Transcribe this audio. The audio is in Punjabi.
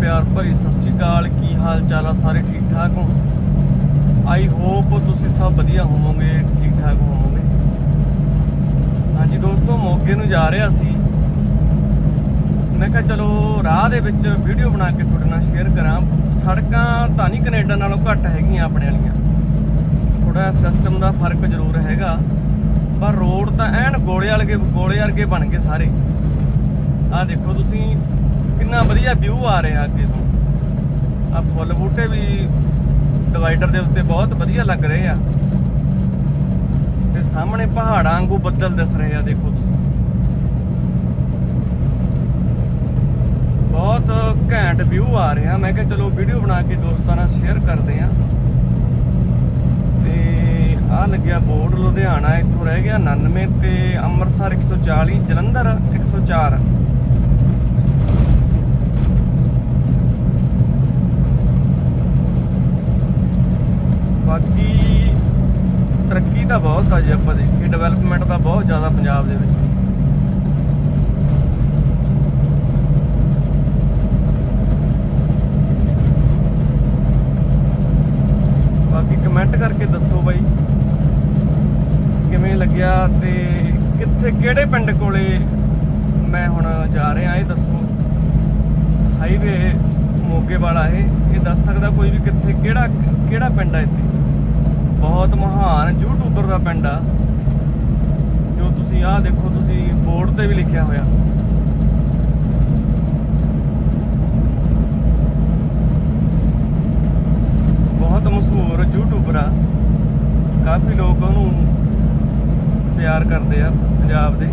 ਪਿਆਰ ਭਰੀ ਸਤਿ ਸ਼੍ਰੀ ਅਕਾਲ, ਕੀ ਹਾਲ ਚਾਲ ਆ ਸਾਰੇ ਠੀਕ ਠਾਕ ਹੋ? ਆਈ ਹੋਪ ਤੁਸੀਂ ਸਭ ਵਧੀਆ ਹੋਵੋਗੇ, ਠੀਕ ਠਾਕ ਹੋਵੋਗੇ। ਹਾਂਜੀ ਦੋਸਤੋ ਮੋਗੇ ਨੂੰ ਜਾ ਰਿਹਾ ਸੀ। ਮੈਂ ਕਿਹਾ ਚਲੋ, ਰਾਹ ਦੇ ਵਿੱਚ ਵੀਡੀਓ ਬਣਾ ਕੇ ਤੁਹਾਡੇ ਨਾਲ ਸ਼ੇਅਰ ਕਰਾਂ। ਸੜਕਾਂ ਤਾਂ ਨਹੀਂ ਕੈਨੇਡਾ ਨਾਲੋਂ ਘੱਟ ਹੈਗੀਆਂ ਆਪਣੇ ਵਾਲੀਆਂ। ਥੋੜਾ ਸਿਸਟਮ ਦਾ ਫ਼ਰਕ ਜ਼ਰੂਰ ਹੈਗਾ। ਪਰ ਰੋਡ ਤਾਂ ਐਨ ਗੋਲੇ ਵਾਲੇ ਗੋਲੇ ਵਰਗੇ ਬਣ ਗਏ ਸਾਰੇ। ਆਹ ਦੇਖੋ ਤੁਸੀਂ ਕਿੰਨਾ ਵਧੀਆ ਵਿਊ ਆ ਰਿਹਾ ਅੱਗੇ ਤੋਂ। ਆ ਫੁੱਲ ਬੂਟੇ ਵੀ ਡਿਵਾਈਡਰ ਦੇ ਉੱਤੇ ਬਹੁਤ ਵਧੀਆ ਲੱਗ ਰਹੇ ਆ। ਤੇ ਸਾਹਮਣੇ ਪਹਾੜਾਂ ਵਾਂਗੂ ਬੱਦਲ ਦਿਸ ਰਹੇ ਆ, ਦੇਖੋ ਤੁਸੀਂ। ਬਹੁਤ ਘੈਂਟ ਵਿਊ ਆ ਰਿਹਾ। ਮੈਂ ਕਿਹਾ ਚਲੋ ਵੀਡੀਓ ਬਣਾ ਕੇ ਦੋਸਤਾਂ ਨਾਲ ਸ਼ੇਅਰ ਕਰਦੇ ਆ ਤੇ ਆ ਲੱਗਿਆ ਬੋਰਡ ਲੁਧਿਆਣਾ, ਇੱਥੋਂ ਰਹਿ ਗਿਆ 99 ਤੇ ਅੰਮ੍ਰਿਤਸਰ 140 ਜਲੰਧਰ 104 ਬਾਕੀ ਤਰੱਕੀ ਤਾਂ ਬਹੁਤ ਆ ਜੇ ਆਪਾਂ ਦੇਖੀਏ ਡਿਵੈਲਪਮੈਂਟ ਤਾਂ ਬਹੁਤ ਜ਼ਿਆਦਾ ਪੰਜਾਬ ਦੇ ਵਿੱਚ। ਬਾਕੀ ਕਮੈਂਟ ਕਰਕੇ ਦੱਸੋ ਬਾਈ, ਕਿਵੇਂ ਲੱਗਿਆ ਤੇ ਕਿੱਥੇ, ਕਿਹੜੇ ਪਿੰਡ ਕੋਲੇ ਮੈਂ ਹੁਣ ਜਾ ਰਿਹਾ, ਇਹ ਦੱਸੋ। ਹਾਈਵੇ ਮੋਗੇ ਵਾਲਾ ਇਹ ਇਹ ਦੱਸ ਸਕਦਾ ਕੋਈ ਵੀ ਕਿੱਥੇ, ਕਿਹੜਾ ਕਿਹੜਾ ਪਿੰਡ ਆ ਇੱਥੇ? ਬਹੁਤ ਮਹਾਨ ਯੂਟਿਊਬਰ ਦਾ ਪਿੰਡ ਆ। ਜੋ ਤੁਸੀਂ ਆਹ ਦੇਖੋ, ਤੁਸੀਂ ਬੋਰਡ ਤੇ ਵੀ ਲਿਖਿਆ ਹੋਇਆ। ਬਹੁਤ ਮਸ਼ਹੂਰ ਯੂਟਿਊਬਰ ਆ। ਕਾਫੀ ਲੋਕ ਉਹਨੂੰ ਪਿਆਰ ਕਰਦੇ ਆ ਪੰਜਾਬ ਦੇ।